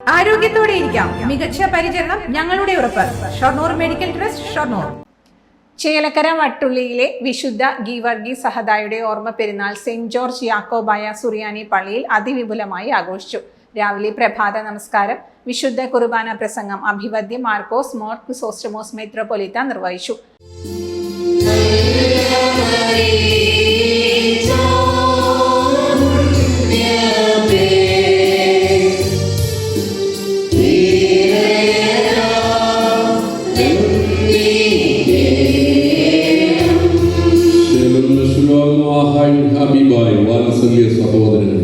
ആരോഗ്യത്തോടെ ഇരിക്കാം. മികച്ച പരിചരണം ഞങ്ങളുടെ ഉറപ്പ്. Shoranur medical trust Shoranur. Chelakkara വട്ടുള്ളിയിലെ വിശുദ്ധ ഗീവർഗി സഹദായുടെ ഓർമ്മ പെരുന്നാൾ സെന്റ് ജോർജ് യാക്കോബായ സുറിയാനി പള്ളിയിൽ അതിവിപുലമായി ആഘോഷിച്ചു. രാവിലെ പ്രഭാത നമസ്കാരം വിശുദ്ധ കുർബാന പ്രസംഗം അഭിവദ്യ മാർക്കോസ് മോർക്ക് ക്രിസോസ്റ്റമോസ് മെത്രോപൊലിത്ത നിർവഹിച്ചു. ഹബീബായ് വാത്സല്യ സഹോദരങ്ങൾ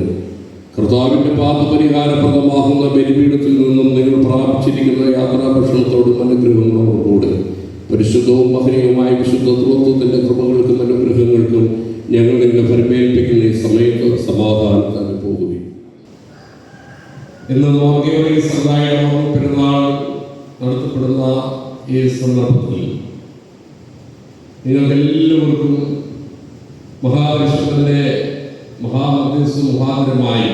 കർത്താവിന്റെ പാപപരിഹാരപ്രദമാകുന്ന ബലിപീഠത്തിൽ നിന്നും നിങ്ങൾ പ്രാപിച്ചിരിക്കുന്ന യാത്രാഭക്ഷണത്തോടും അനുഗ്രഹങ്ങളോടും കൂടെ പരിശുദ്ധവും മഹനീയവുമായ വിശുദ്ധ ത്വത്വത്തിന്റെ കൃപകൾക്കും അനുഗ്രഹങ്ങൾക്കും ഞങ്ങൾ നിങ്ങളെ പരിമേൽപ്പിക്കുന്ന ഈ സമയത്ത് സമാധാനത്തിന് പോകുകയും ഇന്ന് നോക്കിയ സമുദായ പെരുന്നാൾ നടത്തപ്പെടുന്ന ഈ സന്ദർഭത്തിൽ നിങ്ങൾക്കെല്ലാവർക്കും മഹാവിഷ്ണുവിന്റെ മഹാമധ്യസ്ഥ മുഖാന്തരമായി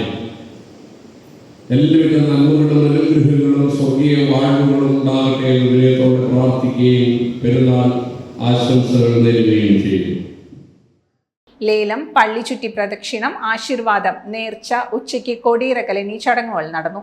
എല്ലാവിധ നന്മകളും അനുഗ്രഹങ്ങളും സ്വർഗീയ വാഴ്വുകളും ഉണ്ടാകട്ടെ എന്ന് വിനയത്തോടെ പ്രാർത്ഥിക്കുകയും പെരുന്നാൾ ആശംസകൾ നേരുകയും ചെയ്തു. ലേലം പള്ളിച്ചുറ്റി പ്രദക്ഷിണം ആശീർവാദം നേർച്ച ഉച്ചയ്ക്ക് കൊടിയിറക്കൽ എന്നീ ചടങ്ങുകൾ നടന്നു.